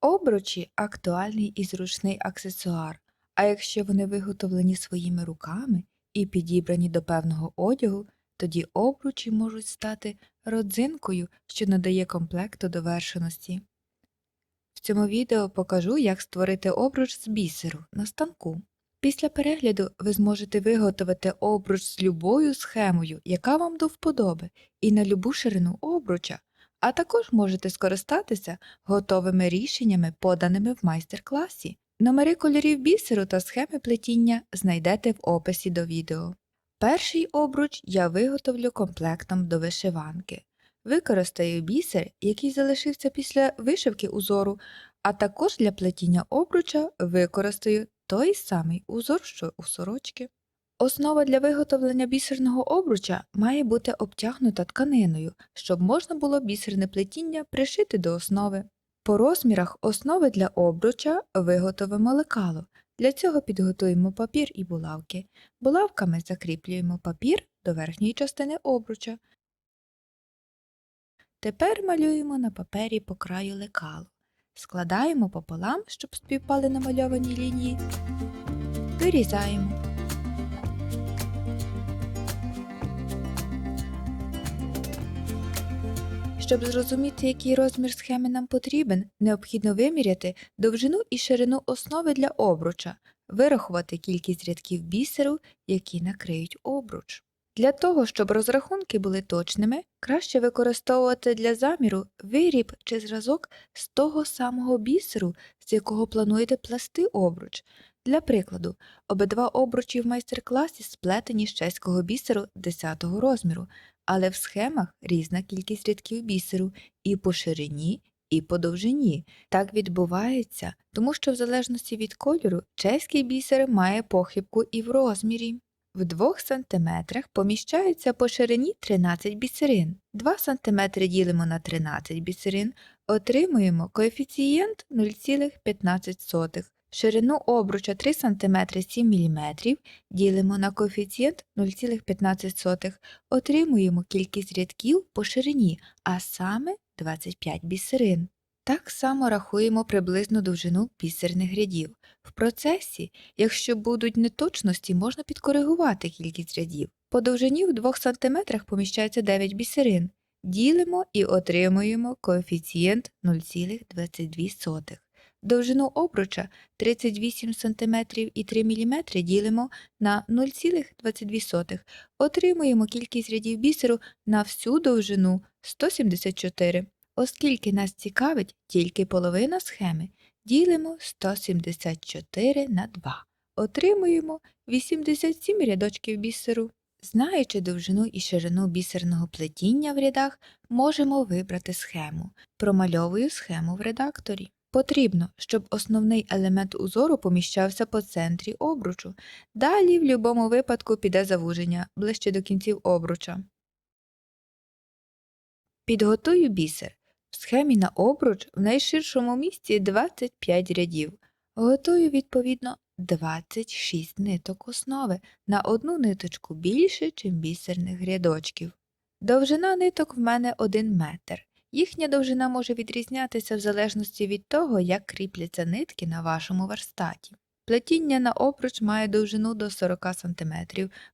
Обручі актуальний і зручний аксесуар, а якщо вони виготовлені своїми руками і підібрані до певного одягу, тоді обручі можуть стати родзинкою, що надає комплекту довершеності. В цьому відео покажу, як створити обруч з бісеру на станку. Після перегляду ви зможете виготовити обруч з любою схемою, яка вам до вподоби, і на любу ширину обруча, а також можете скористатися готовими рішеннями, поданими в майстер-класі. Номери кольорів бісеру та схеми плетіння знайдете в описі до відео. Перший обруч я виготовлю комплектом до вишиванки. Використаю бісер, який залишився після вишивки узору, а також для плетіння обруча використаю той самий узор, що у сорочки. Основа для виготовлення бісерного обруча має бути обтягнута тканиною, щоб можна було бісерне плетіння пришити до основи. По розмірах основи для обруча виготовимо лекало. Для цього підготуємо папір і булавки. Булавками закріплюємо папір до верхньої частини обруча. Тепер малюємо на папері по краю лекалу. Складаємо пополам, щоб співпали намальовані лінії. Вирізаємо. Щоб зрозуміти, який розмір схеми нам потрібен, необхідно виміряти довжину і ширину основи для обруча, вирахувати кількість рядків бісеру, які накриють обруч. Для того, щоб розрахунки були точними, краще використовувати для заміру виріб чи зразок з того самого бісеру, з якого плануєте плести обруч. Для прикладу, обидва обручі в майстер-класі сплетені з чеського бісеру 10 розміру, але в схемах різна кількість рядків бісеру і по ширині, і по довжині. Так відбувається, тому що в залежності від кольору чеський бісер має похибку і в розмірі. В 2 см поміщається по ширині 13 бісерин. 2 см ділимо на 13 бісерин, отримуємо коефіцієнт 0,15. Ширину обруча 3 см 7 мм ділимо на коефіцієнт 0,15, отримуємо кількість рядків по ширині, а саме 25 бісерин. Так само рахуємо приблизну довжину бісерних рядів. В процесі, якщо будуть неточності, можна підкоригувати кількість рядів. По довжині в 2 см поміщається 9 бісерин. Ділимо і отримуємо коефіцієнт 0,22. Довжину обруча 38 см і 3 мм ділимо на 0,22. Отримуємо кількість рядів бісеру на всю довжину 174. Оскільки нас цікавить тільки половина схеми, ділимо 174 на 2. Отримуємо 87 рядочків бісеру. Знаючи довжину і ширину бісерного плетіння в рядах, можемо вибрати схему. Промальовую схему в редакторі. Потрібно, щоб основний елемент узору поміщався по центрі обручу. Далі в будь-якому випадку піде завуження ближче до кінців обруча. Підготую бісер. В схемі на обруч в найширшому місці 25 рядів. Готую відповідно 26 ниток основи на одну ниточку більше, чим бісерних рядочків. Довжина ниток в мене 1 метр. Їхня довжина може відрізнятися в залежності від того, як кріпляться нитки на вашому верстаті. Плетіння на обруч має довжину до 40 см.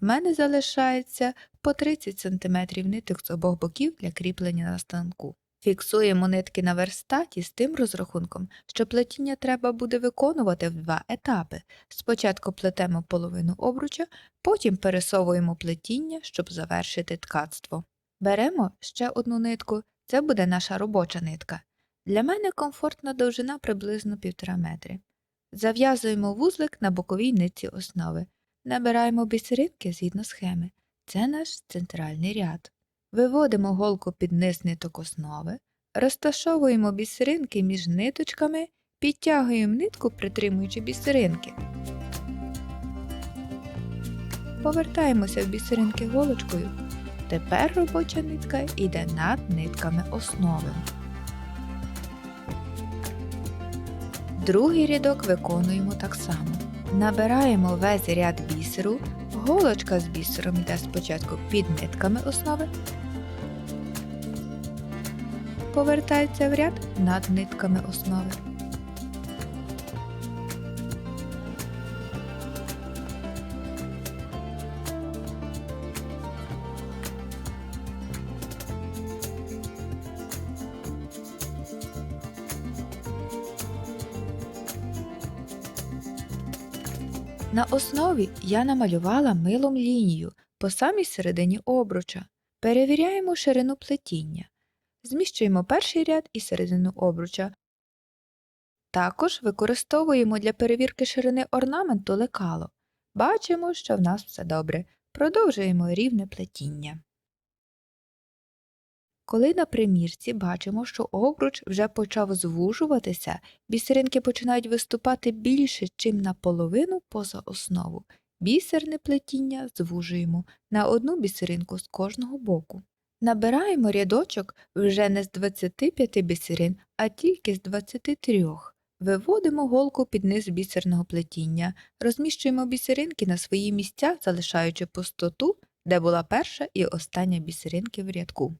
В мене залишається по 30 см ниток з обох боків для кріплення на станку. Фіксуємо нитки на верстаті з тим розрахунком, що плетіння треба буде виконувати в два етапи. Спочатку плетемо половину обруча, потім пересовуємо плетіння, щоб завершити ткацтво. Беремо ще одну нитку, це буде наша робоча нитка. Для мене комфортна довжина приблизно 1,5 метри. Зав'язуємо вузлик на боковій нитці основи. Набираємо бісеринки згідно схеми. Це наш центральний ряд. Виводимо голку під низ ниток основи, розташовуємо бісеринки між ниточками, підтягуємо нитку, притримуючи бісеринки. Повертаємося в бісеринки голочкою. Тепер робоча нитка йде над нитками основи. Другий рядок виконуємо так само. Набираємо весь ряд бісеру, голочка з бісером йде спочатку під нитками основи, повертається в ряд над нитками основи. На основі я намалювала милом лінію по самій середині обруча. Перевіряємо ширину плетіння. Зміщуємо перший ряд і середину обруча. Також використовуємо для перевірки ширини орнаменту лекало. Бачимо, що в нас все добре. Продовжуємо рівне плетіння. Коли на примірці бачимо, що обруч вже почав звужуватися, бісеринки починають виступати більше, чим наполовину поза основу. Бісерне плетіння звужуємо на одну бісеринку з кожного боку. Набираємо рядочок вже не з 25 бісерин, а тільки з 23. Виводимо голку під низ бісерного плетіння, розміщуємо бісеринки на свої місця, залишаючи пустоту, де була перша і остання бісеринки в рядку.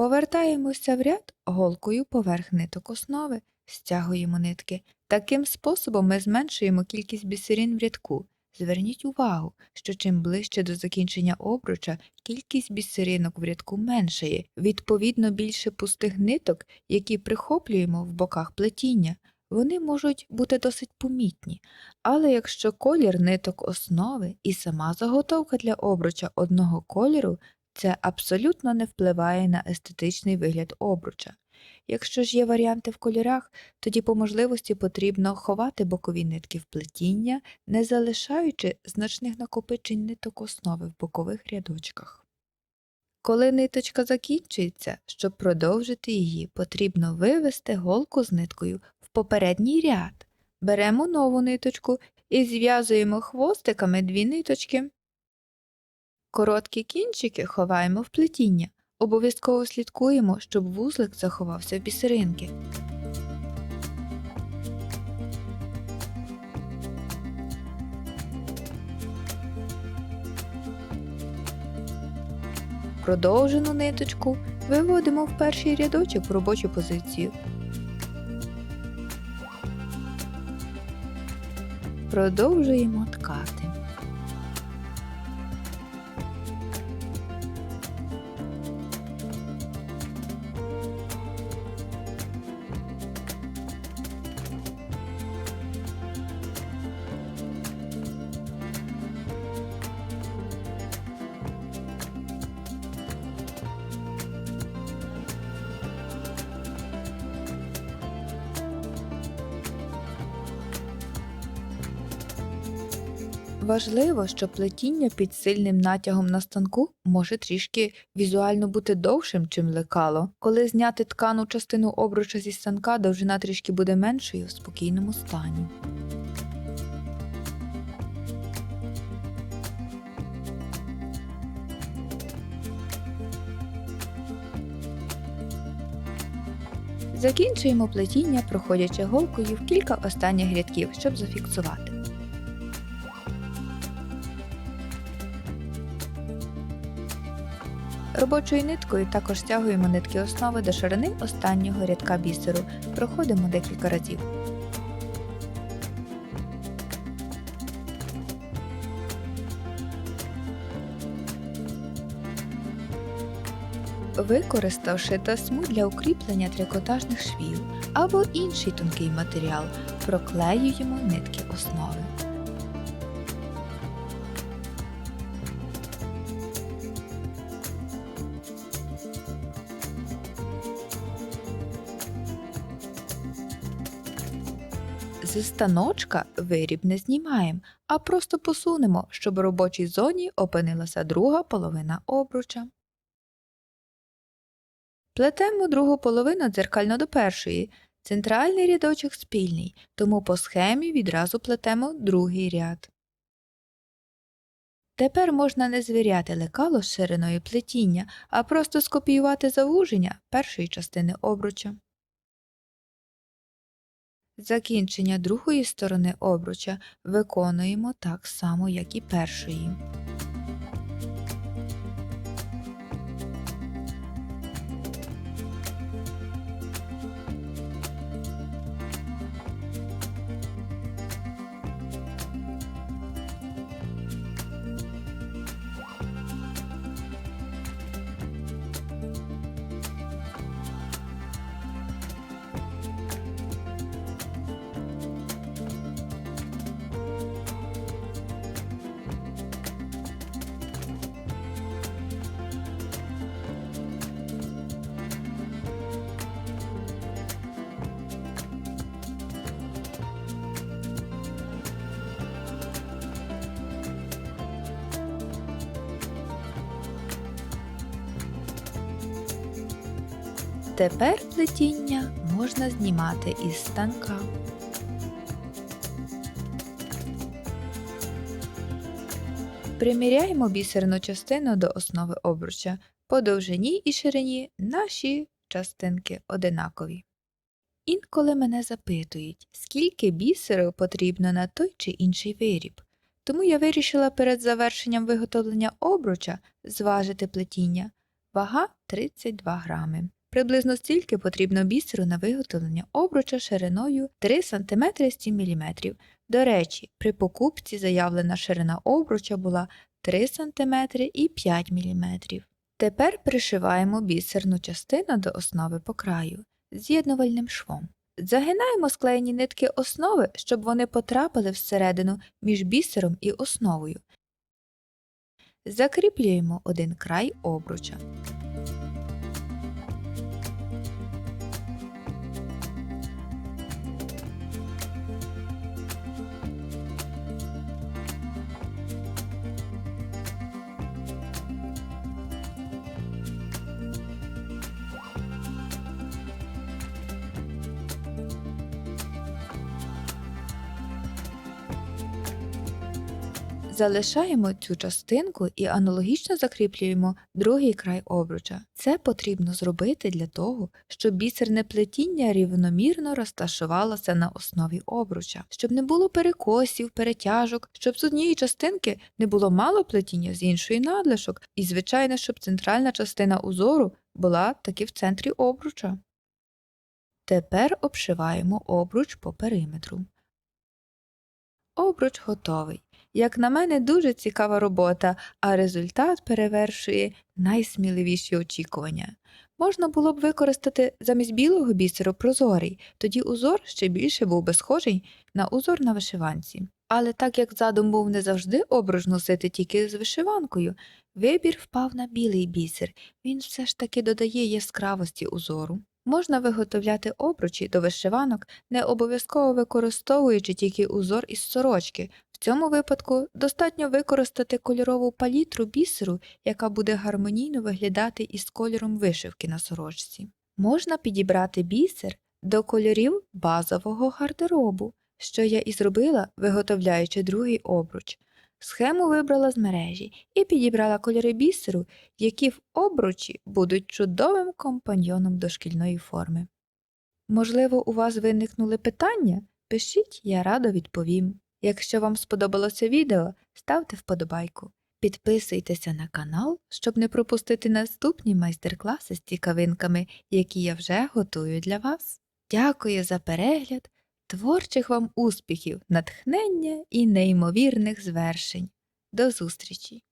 Повертаємося в ряд голкою поверх ниток основи, стягуємо нитки. Таким способом ми зменшуємо кількість бісерин в рядку. Зверніть увагу, що чим ближче до закінчення обруча, кількість бісеринок в рядку меншає, відповідно більше пустих ниток, які прихоплюємо в боках плетіння. Вони можуть бути досить помітні, але якщо колір ниток основи і сама заготовка для обруча одного кольору, це абсолютно не впливає на естетичний вигляд обруча. Якщо ж є варіанти в кольорах, тоді по можливості потрібно ховати бокові нитки в плетіння, не залишаючи значних накопичень ниток основи в бокових рядочках. Коли ниточка закінчується, щоб продовжити її, потрібно вивести голку з ниткою в попередній ряд. Беремо нову ниточку і зв'язуємо хвостиками дві ниточки. Короткі кінчики ховаємо в плетіння. Обов'язково слідкуємо, щоб вузлик заховався в бісеринки. Продовжену ниточку виводимо в перший рядочок в робочу позицію. Продовжуємо ткати. Важливо, що плетіння під сильним натягом на станку може трішки візуально бути довшим, чим лекало. Коли зняти ткану частину обруча зі станка, довжина трішки буде меншою в спокійному стані. Закінчуємо плетіння, проходячи голкою в кілька останніх рядків, щоб зафіксувати. Робочою ниткою також стягуємо нитки основи до ширини останнього рядка бісеру. Проходимо декілька разів. Використавши тасьму для укріплення трикотажних швів або інший тонкий матеріал, проклеюємо нитки основи. Зі станочка виріб не знімаємо, а просто посунемо, щоб в робочій зоні опинилася друга половина обруча. Плетемо другу половину дзеркально до першої. Центральний рядочок спільний, тому по схемі відразу плетемо другий ряд. Тепер можна не звіряти лекало з шириною плетіння, а просто скопіювати завуження першої частини обруча. Закінчення другої сторони обруча виконуємо так само, як і першої. Тепер плетіння можна знімати із станка. Приміряємо бісерну частину до основи обруча. По довжині і ширині наші частинки одинакові. Інколи мене запитують, скільки бісеру потрібно на той чи інший виріб. Тому я вирішила перед завершенням виготовлення обруча зважити плетіння. Вага 32 грами. Приблизно стільки потрібно бісеру на виготовлення обруча шириною 3 см 7 мм. До речі, при покупці заявлена ширина обруча була 3 см і 5 мм. Тепер пришиваємо бісерну частину до основи по краю з'єднувальним швом. Загинаємо склеєні нитки основи, щоб вони потрапили всередину між бісером і основою. Закріплюємо один край обруча. Залишаємо цю частинку і аналогічно закріплюємо другий край обруча. Це потрібно зробити для того, щоб бісерне плетіння рівномірно розташувалося на основі обруча, щоб не було перекосів, перетяжок, щоб з однієї частинки не було мало плетіння, з іншої надлишок, і, звичайно, щоб центральна частина узору була таки в центрі обруча. Тепер обшиваємо обруч по периметру. Обруч готовий. Як на мене, дуже цікава робота, а результат перевершує найсміливіші очікування. Можна було б використати замість білого бісеру прозорий, тоді узор ще більше був би схожий на узор на вишиванці. Але так як задум був не завжди обруч носити тільки з вишиванкою, вибір впав на білий бісер, він все ж таки додає яскравості узору. Можна виготовляти обручі до вишиванок, не обов'язково використовуючи тільки узор із сорочки. Цьому випадку достатньо використати кольорову палітру бісеру, яка буде гармонійно виглядати із кольором вишивки на сорочці. Можна підібрати бісер до кольорів базового гардеробу, що я і зробила, виготовляючи другий обруч. Схему вибрала з мережі і підібрала кольори бісеру, які в обручі будуть чудовим компаньйоном до шкільної форми. Можливо, у вас виникнули питання? Пишіть, я радо відповім. Якщо вам сподобалося відео, ставте вподобайку. Підписуйтеся на канал, щоб не пропустити наступні майстер-класи з цікавинками, які я вже готую для вас. Дякую за перегляд, творчих вам успіхів, натхнення і неймовірних звершень. До зустрічі!